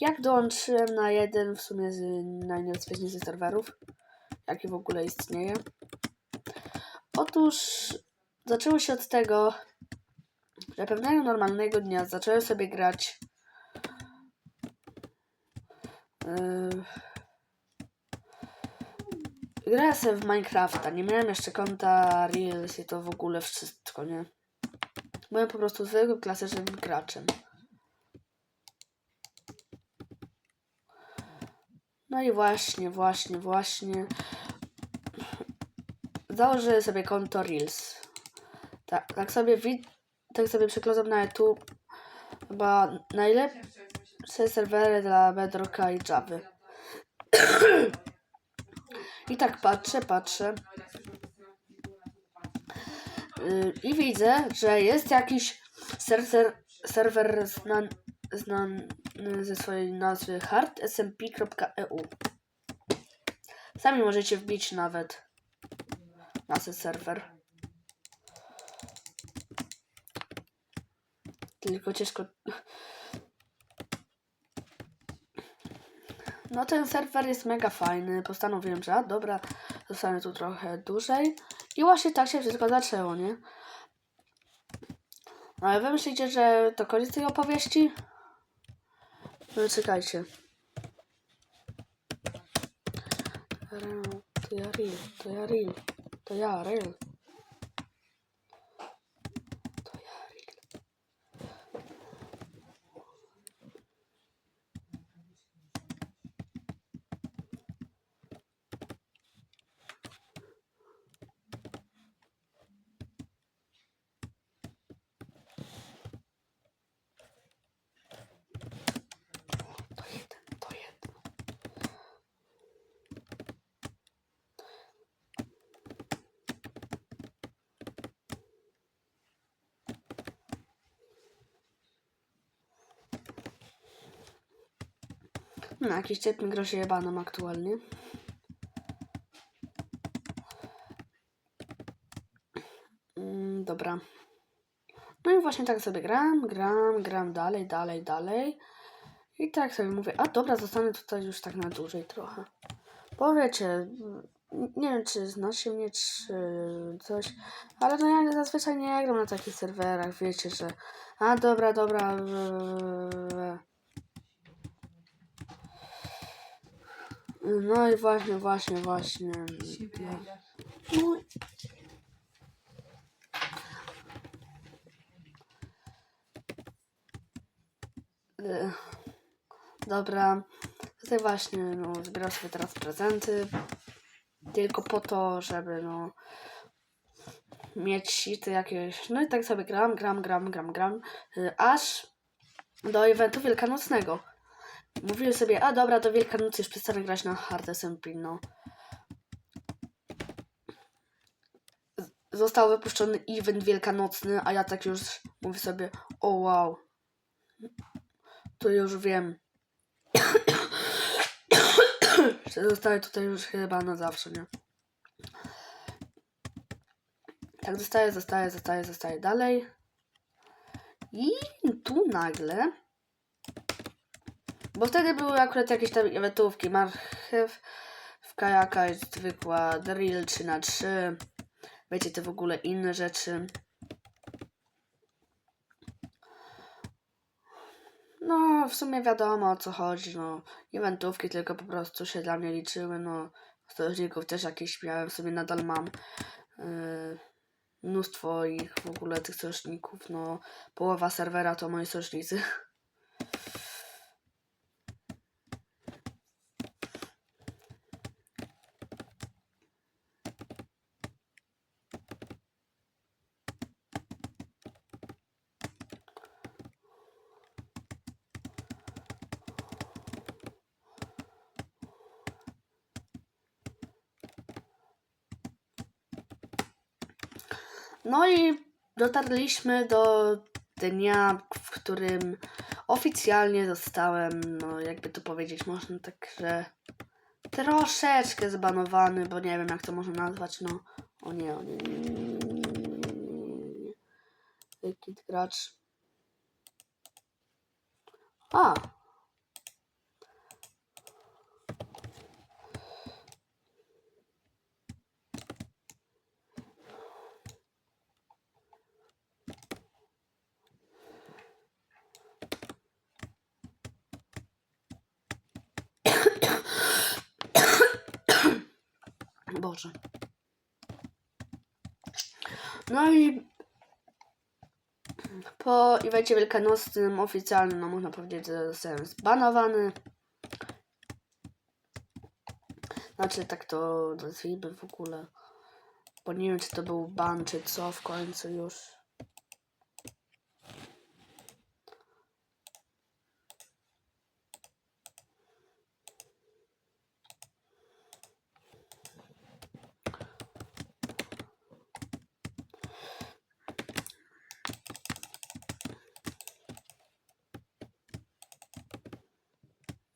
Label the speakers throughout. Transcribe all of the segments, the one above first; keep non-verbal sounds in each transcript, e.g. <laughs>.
Speaker 1: jak dołączyłem na jeden w sumie z najniebezpieczniejszych serwerów, jaki w ogóle istnieje? Otóż zaczęło się od tego, że pewnego normalnego dnia zacząłem sobie grać yy, grałem sobie w Minecrafta, nie miałem jeszcze konta Reels i to w ogóle wszystko, nie? Byłem po prostu zwykłym klasycznym graczem. No i właśnie, właśnie, właśnie. Założyłem sobie konto Reels. Tak, tak sobie wi- tak sobie przykładam na YouTube. Chyba najlepsze serwery dla Bedrocka i Javy. I tak patrzę, patrzę. Yy, I widzę, że jest jakiś serwer, serwer znan, znany ze swojej nazwy hardsmp.eu. Sami możecie wbić nawet na ten serwer. Tylko ciężko. No ten serwer jest mega fajny. Postanowiłem, że a, dobra, zostanę tu trochę dłużej. I właśnie tak się wszystko zaczęło, nie? No ale wy myślicie, że to koniec tej opowieści? No czekajcie. To ja real, to ja real, to ja real. No, jakiś mi grozi jebaną aktualnie. Mm, dobra. No i właśnie tak sobie gram, gram, gram dalej, dalej, dalej. I tak sobie mówię, a dobra, zostanę tutaj już tak na dłużej trochę. Bo wiecie, nie wiem czy znacie mnie, czy coś, ale no ja zazwyczaj nie gram na takich serwerach, wiecie, że a dobra, dobra. eee. No i właśnie, właśnie, właśnie. No, e, Dobra, tutaj właśnie, no, zbieram sobie teraz prezenty. Tylko po to, żeby, no, mieć sity jakieś. No i tak sobie gram, gram, gram, gram, gram. y, Aż do eventu wielkanocnego. Mówiłem sobie, a dobra, do Wielkanocy już przestanę grać na Hard SMP, no. Został wypuszczony event wielkanocny, a ja tak już mówię sobie, o wow. To już wiem. <coughs> że zostaję tutaj już chyba na zawsze, nie? Tak zostaje, zostaje, zostaje, zostaje dalej. I tu nagle bo wtedy były akurat jakieś tam eventówki, marchew, w kajaka jest zwykła drill 3 na 3 wiecie, te w ogóle inne rzeczy. No, w sumie wiadomo o co chodzi, no. Eventówki tylko po prostu się dla mnie liczyły, no. Stożników też jakieś miałem, w sumie nadal mam. Yy, mnóstwo ich w ogóle, tych sojuszników, no. Połowa serwera to moi sojusznicy. <laughs> No i dotarliśmy do dnia, w którym oficjalnie zostałem, no jakby to powiedzieć, można tak, że troszeczkę zbanowany, bo nie wiem jak to można nazwać, no o nie, o nie, nie, nie, nie, nie, nie. gracz. A, Boże. No i po evencie wielkanocnym oficjalnym, no można powiedzieć, że zostałem zbanowany. Znaczy, tak to nazwijmy w ogóle. Bo nie wiem, czy to był ban, czy co w końcu już.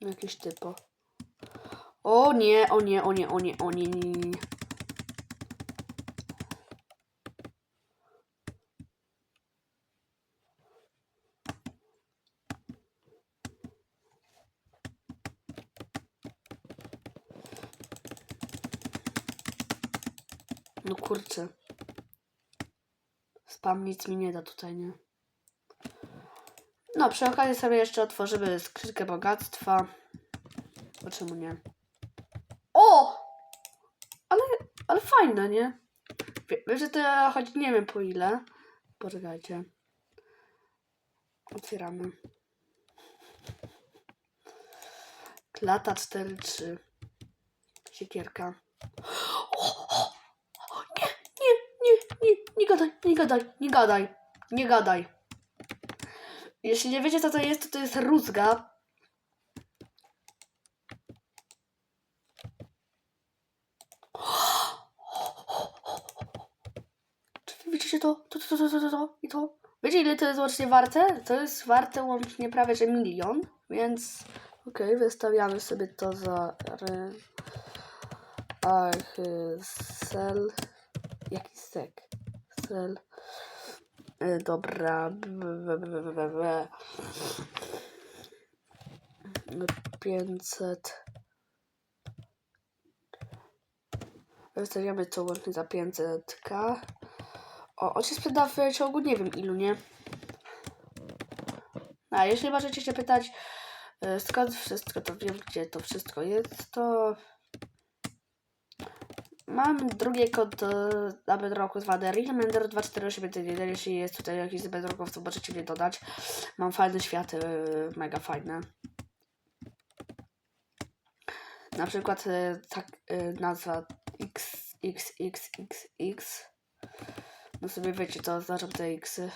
Speaker 1: Jakiś typo. O nie, o nie, o nie, o nie, o nie, nie, nie. nie. No kurczę. Spam nic mi nie da tutaj, nie? No, przy okazji sobie jeszcze otworzymy skrzynkę bogactwa. Bo czemu nie? O! Ale, ale fajne, nie? Wie- Wiesz, że to chodzi, nie wiem po ile. Poczekajcie. Otwieramy. Klata 4-3. Siekierka. <gasps> O, o, o, nie, nie, nie, nie, nie gadaj, nie gadaj, nie gadaj, nie gadaj. Jeśli nie wiecie co to jest, to to jest rózga. <gasps> Czy widzicie to? To, to, to, to, to, to i to? Wiecie ile to jest łącznie warte? To jest warte łącznie prawie że milion, więc okej, wystawiamy sobie to za. Ach, sel... Jaki sek? Sel... Y, Dobra. b. 500. Wystawiamy to łącznie za 500k. O, on się sprzeda w ciągu nie wiem ilu, nie? A jeśli możecie się pytać, y, skąd wszystko, to wiem, gdzie to wszystko jest, to mam drugie konto na Bedrocku zwane Realmender 2481, jeśli jest tutaj jakiś z Bedrocków, to możecie mnie dodać. Mam fajne światy, y, mega fajne. Na przykład y, tak y, nazwa XXXXX. No sobie wiecie, co oznacza te Xy.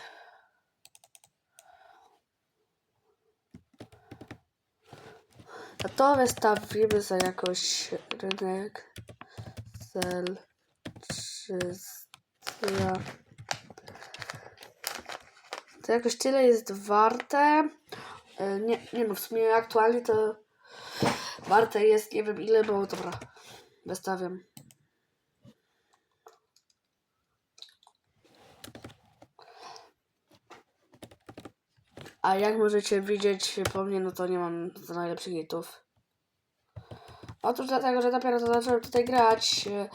Speaker 1: A to wystawimy za jakoś rynek cel 300. To jakoś tyle jest warte. Y, Nie, nie no, w sumie aktualnie to warte jest nie wiem ile, bo dobra, wystawiam. A jak możecie widzieć po mnie, no to nie mam za najlepszych hitów. Otóż dlatego, że dopiero zacząłem tutaj grać. e,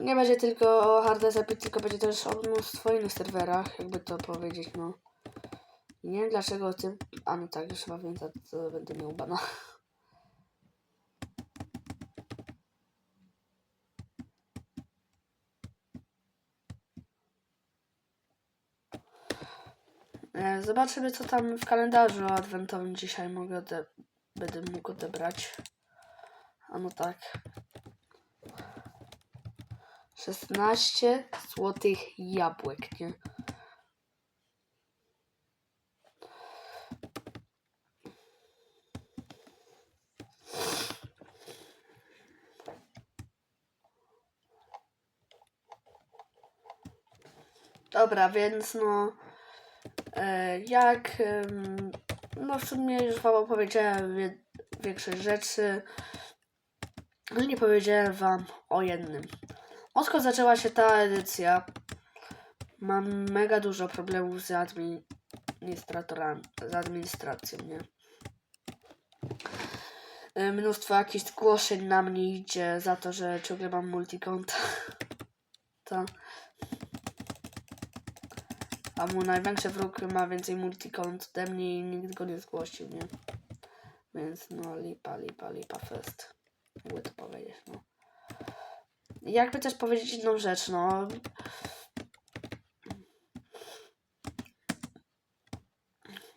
Speaker 1: Nie będzie tylko o Hard SAP, tylko będzie też o mnóstwo innych serwerach, jakby to powiedzieć, no. Nie wiem dlaczego o tym... A no tak, już wiem, to, będę miał bana. <laughs> E, Zobaczymy, co tam w kalendarzu adwentowym dzisiaj mogę będę mógł odebrać. A no tak. 16 złotych jabłek, nie? Dobra, więc no. E, jak. No w sumie już wam opowiedziałem wie, większość rzeczy. Ale nie powiedziałem wam o jednym. Odkąd zaczęła się ta edycja, mam mega dużo problemów z administratorami, z administracją, nie? E, Mnóstwo jakichś zgłoszeń na mnie idzie za to, że ciągle mam multikonta. <laughs> To. A mój największy wróg ma więcej multikont ode mnie i nikt go nie zgłosił, nie? Więc no lipa, lipa, lipa fest. Jakby to powiedzieć, no. jakby też powiedzieć inną rzecz, no.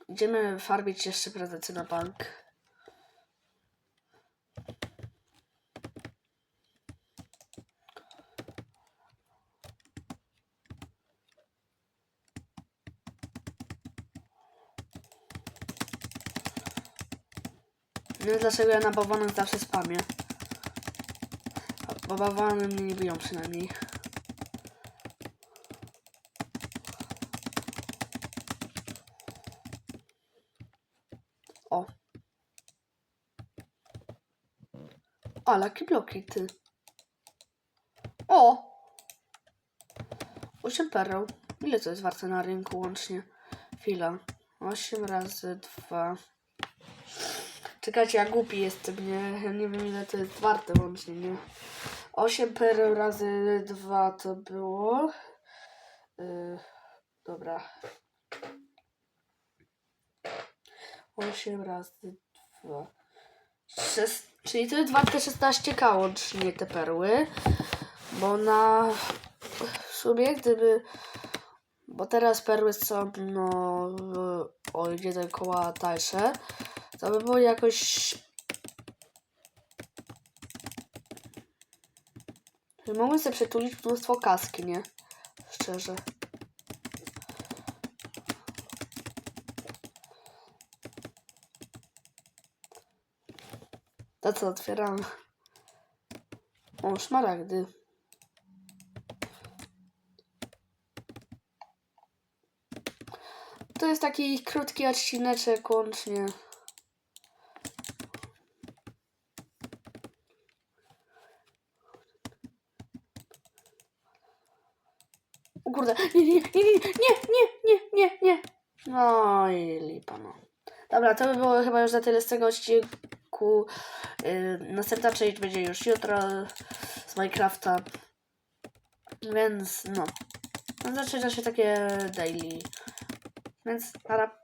Speaker 1: Idziemy farbić jeszcze prezenty na bank. Nie wiem dlaczego ja na bałwanach zawsze spamię. Bo bałwany mnie nie biją przynajmniej. O. A, laki bloki, ty. O! 8 pereł. Ile to jest warte na rynku łącznie? Chwila. 8 razy 2. Czekajcie, ja głupi jestem, nie? Nie wiem ile to jest warte łącznie, nie? 8 pereł razy 2 to było. Yy, dobra. 8 razy 2. Szes... Czyli to jest warte 16k łącznie te perły. Bo na w sumie gdyby. Bo teraz perły są no o jeden koła tańsze. To by było jakoś. Mogłem sobie przytulić mnóstwo kaski, nie? Szczerze. To co, otwieram. O, szmaragdy. To jest taki krótki odcineczek łącznie. O kurde, nie, nie, nie, nie, nie, nie, nie, nie. No i lipa, no. Dobra, to by było chyba już na tyle z tego odcinku. Yy, następna część będzie już jutro z Minecrafta. Więc no. No zaczyna się takie daily. Więc para.